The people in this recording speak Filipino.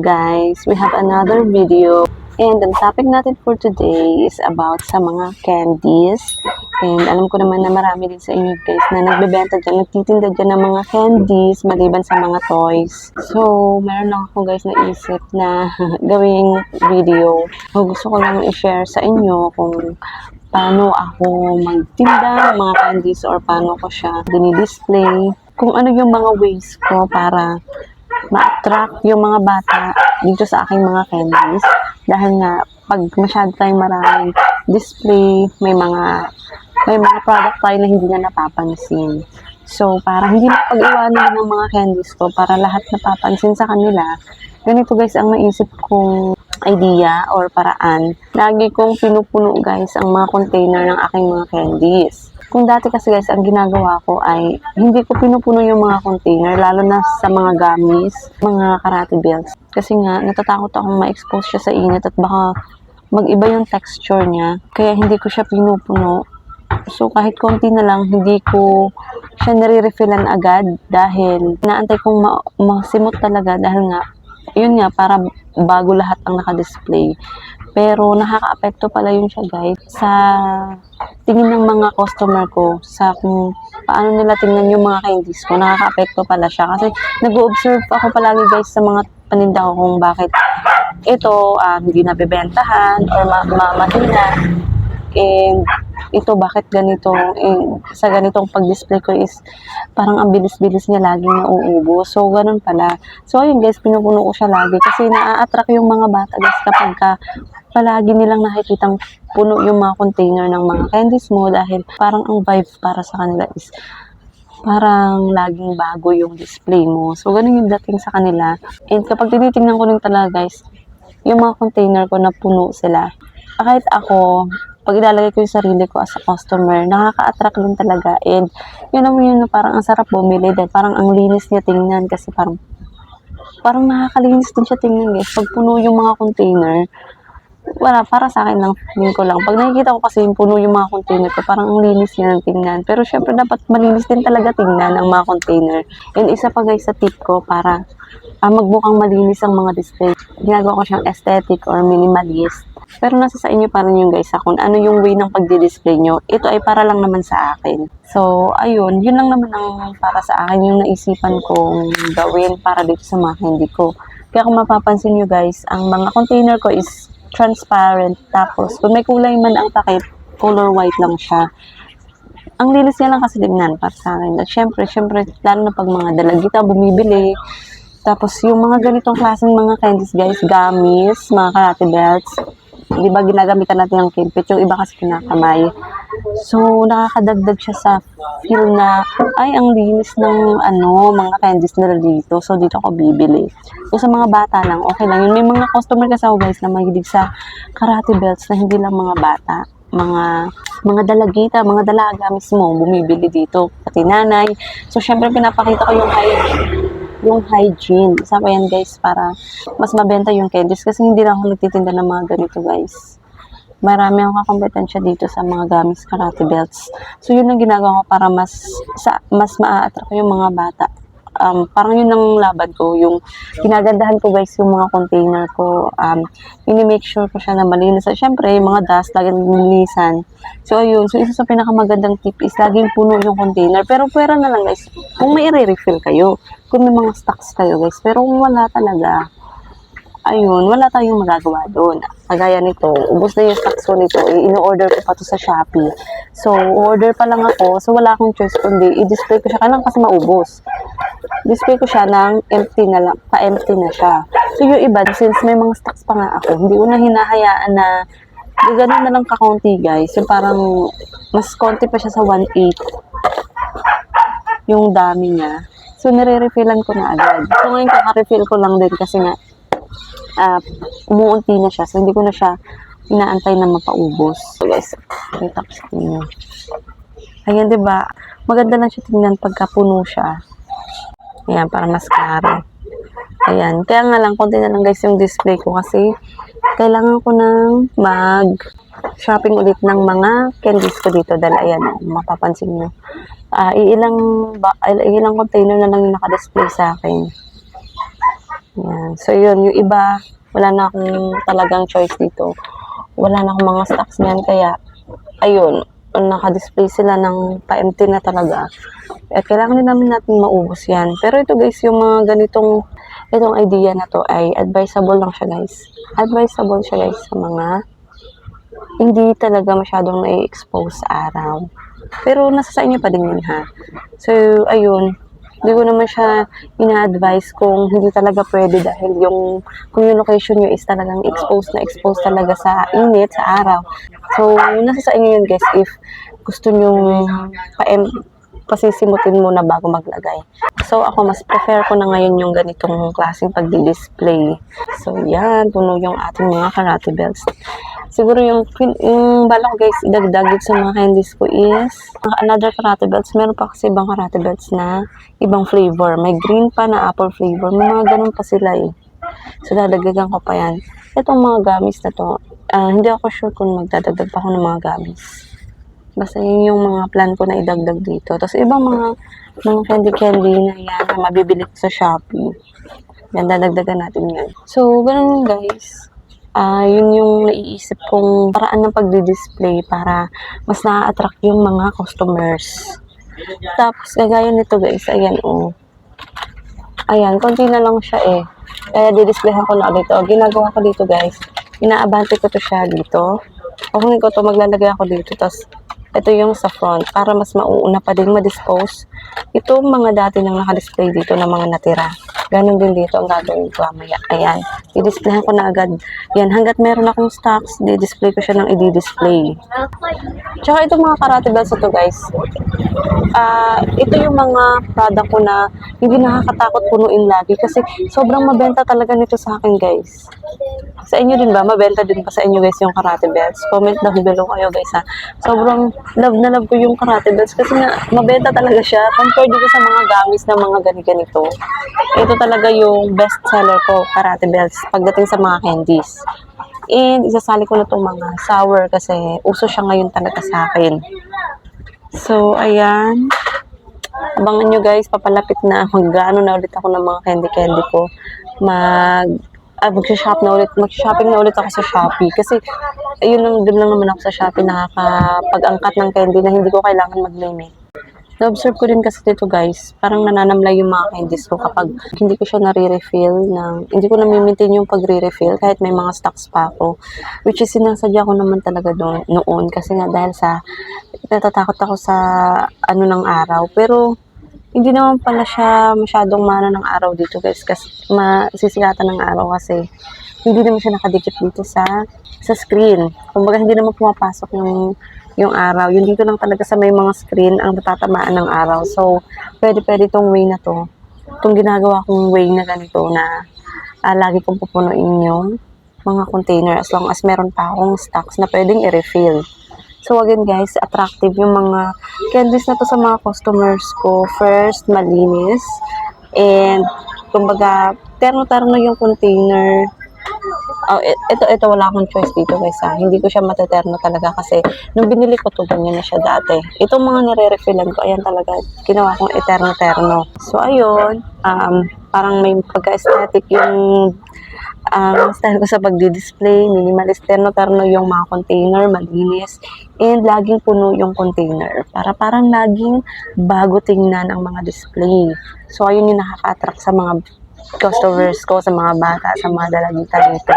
Guys! We have another video and ang topic natin for today is about sa mga candies and alam ko naman na marami din sa inyo guys na nagbebenta dyan, nagtitinda dyan ng mga candies maliban sa mga toys. So, meron lang ako guys na isip na gawing video. So, gusto ko lang i-share sa inyo kung paano ako magtinda ng mga candies or paano ko siya dinidisplay. Kung ano yung mga ways ko para ma-attract yung mga bata dito sa aking mga candies. Dahil nga, pag masyado tayong maraming display, may mga may mga product tayo na hindi na napapansin. So, para hindi mapag-iwanan ng mga candies ko, para lahat napapansin sa kanila, ganito guys ang naisip kong idea or paraan. Lagi kong pinupuno guys ang mga container ng aking mga candies. Kung dati kasi guys, ang ginagawa ko ay hindi ko pinupuno yung mga container, lalo na sa mga gummies, mga karate belts. Kasi nga, natatakot akong ma-expose siya sa init at baka mag-iba yung texture niya. Kaya hindi ko siya pinupuno. So, kahit konti na lang, hindi ko siya nare-refillan agad dahil naantay kong ma- masimot talaga dahil nga, yun nga, para bago lahat ang nakadisplay. Pero nakaka-apekto pala yun siya guys sa tingin ng mga customer ko sa kung paano nila tingnan yung mga candies ko. Nakaka-apekto pala siya kasi nag-observe ako palagi guys sa mga paninda ko kung bakit ito um, hindi nabebentahan or ma- ma- mahina. And ito bakit ganito and sa ganitong pag-display ko is parang ang bilis-bilis niya laging nauubos. So ganun pala. So ayun guys, pinupuno ko siya lagi kasi naa-attract yung mga bata guys kapag ka palagi nilang nakikitang puno yung mga container ng mga candies mo dahil parang ang vibe para sa kanila is parang laging bago yung display mo. So, ganun yung dating sa kanila. And kapag tinitingnan ko rin talaga guys, yung mga container ko na puno sila. Kahit ako, pag ilalagay ko yung sarili ko as a customer, nakaka-attract din talaga. And yun naman yun parang ang sarap bumili dahil parang ang linis niya tingnan kasi parang parang nakakalinis din siya tingnan guys. Pag puno yung mga container, wala, para sa akin lang, feeling ko lang. Pag nakikita ko kasi yung puno yung mga container ko, parang ang linis niya ng tingnan. Pero syempre dapat malinis din talaga tingnan ang mga container. And isa pa guys sa tip ko para ah, magbukang malinis ang mga display. Ginagawa ko siyang aesthetic or minimalist. Pero nasa sa inyo pa rin yung guys ha, kung ano yung way ng pagdi-display nyo. Ito ay para lang naman sa akin. So, ayun, yun lang naman ang para sa akin yung naisipan kong gawin para dito sa mga candy ko. Kaya kung mapapansin nyo guys, ang mga container ko is transparent. Tapos, kung may kulay man ang takip, color white lang siya. Ang linis niya lang kasi tignan para sa akin. At syempre, syempre, lalo na pag mga dalagita bumibili. Tapos, yung mga ganitong klaseng mga candies guys, gummies, mga karate belts, di ba ginagamitan natin ng kilpit, yung iba kasi kinakamay. So, nakakadagdag siya sa feel na, ay, ang linis ng, ano, mga candies nila dito. So, dito ako bibili. So, sa mga bata lang, okay lang yun. May mga customer kasi ako, guys, na mahilig sa karate belts na hindi lang mga bata. Mga, mga dalagita, mga dalaga mismo, bumibili dito. Pati nanay. So, syempre, pinapakita ko yung hygiene yung hygiene. Isa yan guys para mas mabenta yung candies kasi hindi lang ako nagtitinda ng mga ganito guys. Marami akong kakompetensya dito sa mga gamis karate belts. So yun ang ginagawa ko para mas sa, mas maa-attract yung mga bata. Um, parang yun ang laban ko, yung ginagandahan ko guys yung mga container ko. Um, ini-make sure ko siya na malinis. At syempre, yung mga dust, laging nilinisan. So, ayun. So, isa sa pinakamagandang tip is laging puno yung container. Pero pwera na lang guys, kung may i-refill kayo, kung may mga stocks kayo guys. Pero kung wala talaga, ayun, wala tayong magagawa doon. Kagaya nito, ubos na yung stocks ko nito, ino-order ko pa to sa Shopee. So, order pa lang ako, so wala akong choice kundi i-display ko siya, kailangan kasi maubos. Display ko siya ng empty na lang, pa-empty na siya. So, yung iba, since may mga stocks pa nga ako, hindi ko na hinahayaan na gano'n na lang kakaunti guys. Yung parang, mas konti pa siya sa 1.8 yung dami niya. So, nire-refillan ko na agad. So, ngayon kaka-refill ko lang din kasi nga, uh, umuunti na siya. So, hindi ko na siya inaantay na mapaubos. So, guys, kita ko sa inyo. Ayan, ba? Maganda lang siya tingnan pagka puno siya. Ayan, para mas klaro. Ayan. Kaya nga lang, konti na lang guys yung display ko kasi kailangan ko nang mag shopping ulit ng mga candies ko dito dahil ayan, mapapansin nyo. Ah, iilang, ba, iilang container na lang yung nakadisplay sa akin. Yan. So, yun. Yung iba, wala na akong talagang choice dito. Wala na akong mga stocks niyan. Kaya, ayun, naka-display sila ng pa-empty na talaga. At kailangan din namin natin maubos yan. Pero ito guys, yung mga ganitong, itong idea na to ay advisable lang siya guys. Advisable siya guys sa mga hindi talaga masyadong na-expose sa araw. Pero nasa sa inyo pa din yun ha. So, ayun. Hindi ko naman siya ina-advise kung hindi talaga pwede dahil yung kung yung location nyo is talagang exposed na exposed talaga sa init, sa araw. So, nasa sa inyo yun guys if gusto nyo pa pasisimutin muna bago maglagay. So, ako mas prefer ko na ngayon yung ganitong klaseng pagdi-display. So, yan, puno yung ating mga karate belts. Siguro yung, yung balak guys, idagdag sa mga candies ko is mga another karate belts. Meron pa kasi ibang karate belts na ibang flavor. May green pa na apple flavor. May mga ganun pa sila eh. So, dadagdagan ko pa yan. Itong mga gamis na to, ah, hindi ako sure kung magdadagdag pa ako ng mga gamis. Basta yun yung mga plan ko na idagdag dito. Tapos ibang mga mga candy-candy na yan na mabibili sa Shopee. Yan, dadagdagan natin yan. So, ganun guys. Ah, yun yung naiisip kong paraan ng pagdi-display para mas na-attract yung mga customers. Tapos, kagaya nito guys, ayan oh. Ayan, konti na lang siya eh. Kaya didisplayhan ko na ulit. O, ginagawa ko dito guys. Inaabante ko to siya dito. Kukunin ko to, maglalagay ako dito. Tapos, ito yung sa front. Para mas mauuna pa din ma-dispose. Itong mga dati nang naka-display dito na mga natira. Ganon din dito ang gagawin ko mamaya. Ayan. I-displayhan ko na agad. Yan, hanggat meron akong stocks, di-display ko siya ng i-display. Tsaka itong mga karate belts na to guys. Ah, ito yung mga product ko na hindi nakakatakot punuin lagi kasi sobrang mabenta talaga nito sa akin guys. Sa inyo din ba? Mabenta din ba sa inyo guys yung karate belts? Comment down below kayo guys ha. Sobrang love na love ko yung karate belts kasi na mabenta talaga siya compared dito sa mga gamis na mga gani-ganito. Ito talaga yung best seller ko, karate belts, pagdating sa mga candies. And isasali ko na itong mga sour kasi uso siya ngayon talaga sa akin. So, ayan. Abangan nyo guys, papalapit na. Mag-ano na ulit ako ng mga candy-candy ko. Mag, ah, mag-shop na ulit. Mag-shopping na ulit ako sa Shopee. Kasi, ayun lang, din lang naman ako sa Shopee nakakapag-angkat ng candy na hindi ko kailangan mag-limit. Na-observe ko din kasi dito guys, parang nananamlay yung mga candies ko kapag hindi ko siya nare-refill ng, hindi ko na-maintain yung pagre-refill kahit may mga stocks pa ako. Which is sinasadya ko naman talaga doon, noon kasi nga dahil sa, natatakot ako sa ano ng araw. Pero, hindi naman pala siya masyadong mana ng araw dito guys kasi masisikatan ng araw kasi hindi naman siya nakadikit dito sa sa screen. Kumbaga hindi naman pumapasok yung yung araw. Yung dito lang talaga sa may mga screen ang natatamaan ng araw. So, pwede pwede itong way na to. Itong ginagawa kong way na ganito na ah, lagi kong pupunuin yung mga container as long as meron pa akong stocks na pwedeng i-refill. So again guys, attractive yung mga candies na to sa mga customers ko. First, malinis. And, kumbaga, terno-terno yung container. Oh, ito, ito wala akong choice dito guys ha. Hindi ko siya mateterno talaga kasi nung binili ko to, ganyan na siya dati. Itong mga nire-refillan ko, ayan talaga, ginawa kong eterno-terno. So ayun, um, parang may pagka-aesthetic yung ang style ko sa pagdi-display, minimalist terno-terno yung mga container, malinis, and laging puno yung container. Para parang laging bago tingnan ang mga display. So, ayun yung nakaka-attract sa mga customers ko, sa mga bata, sa mga dalagita dito.